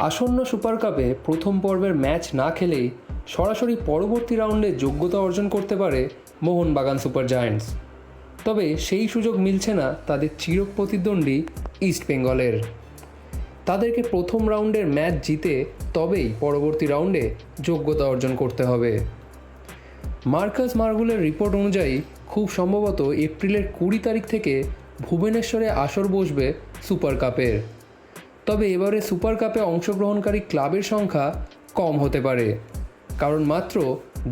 আসন্ন সুপার কাপে প্রথম পর্বের ম্যাচ না খেলেই সরাসরি পরবর্তী রাউন্ডে যোগ্যতা অর্জন করতে পারে মোহনবাগান সুপার জায়ান্টস। তবে সেই সুযোগ মিলছে না তাদের চির প্রতিদ্বন্দ্বী ইস্ট বেঙ্গলের। তাদেরকে প্রথম রাউন্ডের ম্যাচ জিতে তবেই পরবর্তী রাউন্ডে যোগ্যতা অর্জন করতে হবে। মার্কাস মার্গুলের রিপোর্ট অনুযায়ী খুব সম্ভবত এপ্রিলের কুড়ি তারিখ থেকে ভুবনেশ্বরে আসর বসবে সুপার কাপের। তবে এবারে সুপার কাপে অংশগ্রহণকারী ক্লাবের সংখ্যা কম হতে পারে। কারণ মাত্র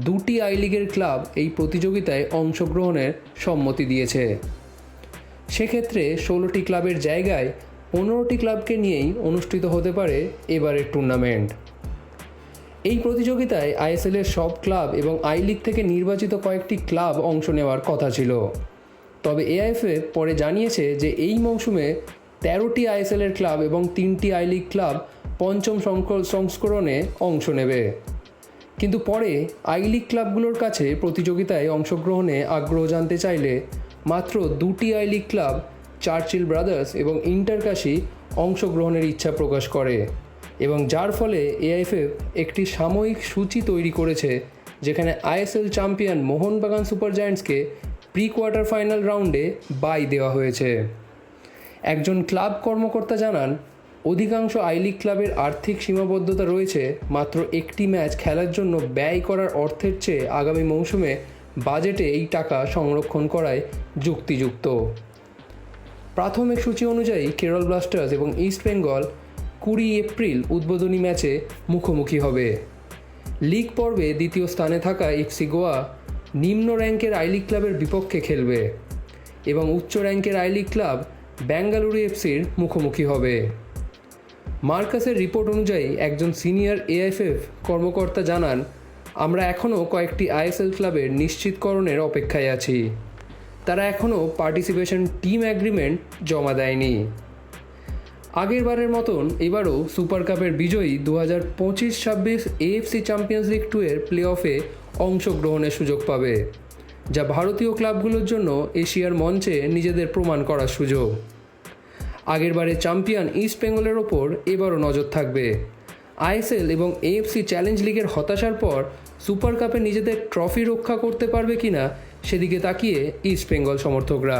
দুটি আই লিগের ক্লাব এই প্রতিযোগিতায় অংশগ্রহণের সম্মতি দিয়েছে। সেক্ষেত্রে ষোলোটি ক্লাবের জায়গায় পনেরোটি ক্লাবকে নিয়েই অনুষ্ঠিত হতে পারে এবারের টুর্নামেন্ট। এই প্রতিযোগিতায় আইএসএলের সব ক্লাব এবং আই লিগ থেকে নির্বাচিত কয়েকটি ক্লাব অংশ নেওয়ার কথা ছিল। তবে এআইএফএ পরে জানিয়েছে যে এই মৌসুমে তেরোটি আইএসএলের ক্লাব এবং তিনটি আই লিগ ক্লাব পঞ্চম সংক- সংস্করণে অংশ নেবে। কিন্তু পরে আই লিগ ক্লাবগুলোর কাছে প্রতিযোগিতায় অংশগ্রহণে আগ্রহ জানতে চাইলে মাত্র দুটি I league club, Churchill brothers এবং ইন্টারকাশি অংশগ্রহণের ইচ্ছা প্রকাশ করে এবং যার ফলে এআইএফএফ একটি সাময়িক সূচি তৈরি করেছে যেখানে আইএসএল চ্যাম্পিয়ন মোহনবাগান সুপার জায়ান্টসকে প্রি কোয়ার্টার ফাইনাল রাউন্ডে বাই দেওয়া হয়েছে। একজন ক্লাব কর্মকর্তা জানান, অধিকাংশ আই লিগ ক্লাবের আর্থিক সীমাবদ্ধতা রয়েছে, মাত্র একটি ম্যাচ খেলার জন্য ব্যয় করার অর্থের চেয়ে আগামী মৌসুমে বাজেটে এই টাকা সংরক্ষণ করায় যুক্তিযুক্ত। প্রাথমিক সূচি অনুযায়ী কেরল ব্লাস্টার্স এবং ইস্ট বেঙ্গল কুড়ি এপ্রিল উদ্বোধনী ম্যাচে মুখোমুখি হবে। লিগ পর্বে দ্বিতীয় স্থানে থাকা এফসি গোয়া নিম্ন র্যাঙ্কের আই লিগ ক্লাবের বিপক্ষে খেলবে এবং উচ্চ র্যাঙ্কের আই লিগ ক্লাব বেঙ্গালুরু এফসির মুখোমুখি হবে। মার্কাসের রিপোর্ট অনুযায়ী একজন সিনিয়র এএফএফ কর্মকর্তা জানান, আমরা এখনও কয়েকটি আইএসএল ক্লাবের নিশ্চিতকরণের অপেক্ষায় আছি। তারা এখনও পার্টিসিপেশন টিম অ্যাগ্রিমেন্ট জমা দেয়নি। আগের বারের মতন এবারও সুপার কাপের বিজয়ী দু হাজার পঁচিশ ছাব্বিশ এএফসি চ্যাম্পিয়ন্স লিগ টু এর প্লে অফে অংশগ্রহণের সুযোগ পাবে। যা ভারতীয় ক্লাবগুলোর জন্য এশিয়ার মঞ্চে নিজেদের প্রমাণ করার সুযোগ। আগেরবারে চ্যাম্পিয়ন ইস্ট বেঙ্গলের ওপর এবারও নজর থাকবে। আইএসএল এবং এএফসি চ্যালেঞ্জ লিগের হতাশার পর সুপার কাপে নিজেদের ট্রফি রক্ষা করতে পারবে কিনা সেদিকে তাকিয়ে ইস্ট বেঙ্গল সমর্থকরা।